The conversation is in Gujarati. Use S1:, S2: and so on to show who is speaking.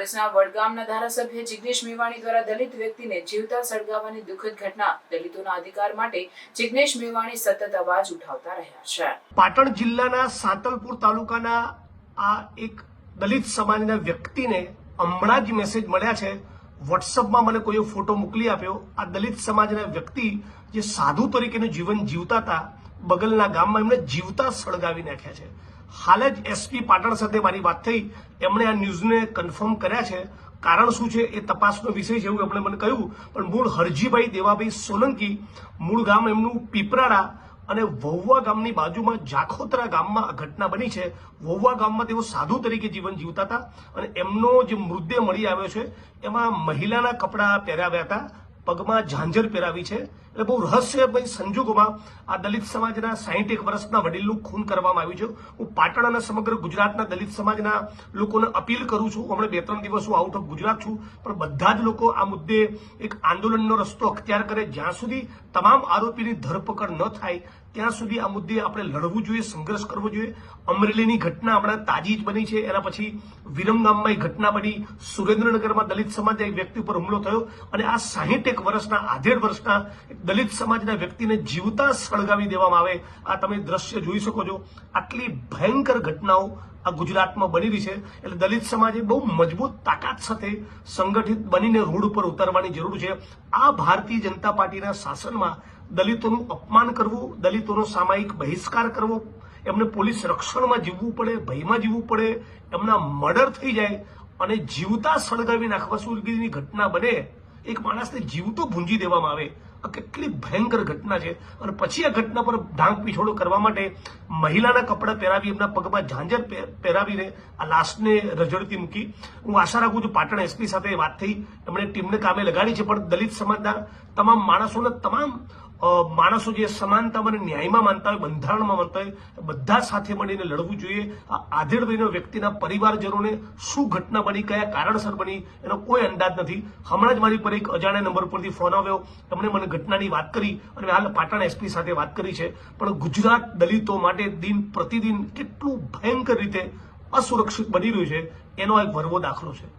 S1: કોંગ્રેસના વડગામના ધારાસભ્ય જિગ્નેશ મેવાણી દ્વારા દલિત વ્યક્તિને જીવતા સળગાવવાની દુઃખદ ઘટના દલિતોના અધિકાર માટે જિગ્નેશ મેવાણી સતત અવાજ ઉઠાવતા રહ્યા છે.
S2: પાટણ જિલ્લાના સાંતલપુર તાલુકાના આ એક દલિત સમાજના વ્યક્તિને હમણાં જ મેસેજ મળ્યા છે. વોટ્સઅપમાં મને કોઈએ ફોટો મોકલી આપ્યો. આ દલિત સમાજના વ્યક્તિ જે સાધુ તરીકેનું જીવન જીવતા હતા, બગલના ગામમાં એમને જીવતા સળગાવી નાખ્યા છે. હાલ જ એસપી પાટણ સાથે મારી વાત થઈ. એમણે આ ન્યૂઝને કન્ફર્મ કર્યા છે. કારણ શું છે એ તપાસનો વિષય છે એવું એમણે મને કહ્યું. પણ મૂળ હરજીભાઈ દેવાભાઈ સોલંકી મૂળ ગામ એમનું પીપરાડા અને વહુવા ગામની બાજુમાં જાખોતરા ગામમાં આ ઘટના બની છે. વહુવા ગામમાં તેઓ સાધુ તરીકે જીવન જીવતા હતા અને એમનો જે મૃતદેહ મળી આવ્યો છે, એમાં મહિલાના કપડાં પહેરાવ્યા હતા. પગમાં ઝાંઝર પહેરાવી છે. એટલે બહુ રહસ્યમય સંજોગોમાં આ દલિત સમાજના સાહીઠ એક વર્ષના વડીલનું ખૂન કરવામાં આવ્યું છે. હું પાટણ અને સમગ્ર ગુજરાતના દલિત સમાજના લોકોને અપીલ કરું છું. હમણાં બે ત્રણ દિવસ હું આઉટ ઓફ ગુજરાત છું. પણ બધા જ લોકો આ મુદ્દે એક આંદોલનનો રસ્તો અખ્તિયાર કરે. જ્યાં સુધી તમામ આરોપીની ધરપકડ ન થાય, ત્યાં સુધી આ મુદ્દે આપણે લડવું જોઈએ, સંઘર્ષ કરવો જોઈએ. અમરેલીની ઘટના હમણાં તાજી જ બની છે. એના પછી વિરમગામમાં એક ઘટના બની. સુરેન્દ્રનગરમાં દલિત સમાજના એક વ્યક્તિ ઉપર હુમલો થયો. અને આ સાહીઠ એક વર્ષના, આધેડ વર્ષના દલિત સમાજના વ્યક્તિને જીવતા સળગાવી દેવામાં આવે. આ તમે દ્રશ્ય જોઈ શકો છો. આટલી ભયંકર ઘટનાઓ આ ગુજરાતમાં બની રહી છે. એટલે દલિત સમાજે બહુ મજબૂત તાકાત સાથે સંગઠિત બનીને રોડ ઉપર ઉતરવાની જરૂર છે. આ ભારતીય જનતા પાર્ટીના શાસનમાં દલિતોનું અપમાન કરવું, દલિતોનો સામાયિક બહિષ્કાર કરવો, એમને પોલીસ રક્ષણમાં જીવવું પડે, ભયમાં જીવવું પડે, એમના મર્ડર થઈ જાય અને જીવતા સળગાવી નાખવા સુધીની ઘટના બને એક માણસને જીવતો ભૂંજી દેવામાં આવે. આ કેટલી ભયંકર ઘટના છે. અને પછી આ ઘટના પર ઢાંક પીછોડો કરવા માટે મહિલાના કપડાં પહેરાવી એમના પગમાં ઝાંઝર પહે- પહેરાવીને આ લાશને રજડતી મૂકી. હું આશા રાખું છું પાટણ એસપી સાથે વાત થઈ. એમણે ટીમને કામે લગાડી છે, પણ દલિત સમાજના તમામ માણસોને તમામ માણસો જે સમાનતા અને ન્યાયમાં માનતા હોય, બંધારણમાં માનતા હોય બધા સાથે મળીને લડવું જોઈએ. આ આધેડભાઈનો વ્યક્તિના પરિવારજનોને શું ઘટના બની, કયા કારણસર બની, એનો કોઈ અંદાજ નથી. હમણાં જ મારી પર એક અજાણ્યા નંબર પરથી ફોન આવ્યો. તમને મને ઘટનાની વાત કરી અને હાલ પાટણ એસપી સાથે વાત કરી છે. પણ ગુજરાત દલિતો માટે દિન પ્રતિદિન કેટલું ભયંકર રીતે અસુરક્ષિત બની રહ્યું છે, એનો એક વરવો દાખલો છે.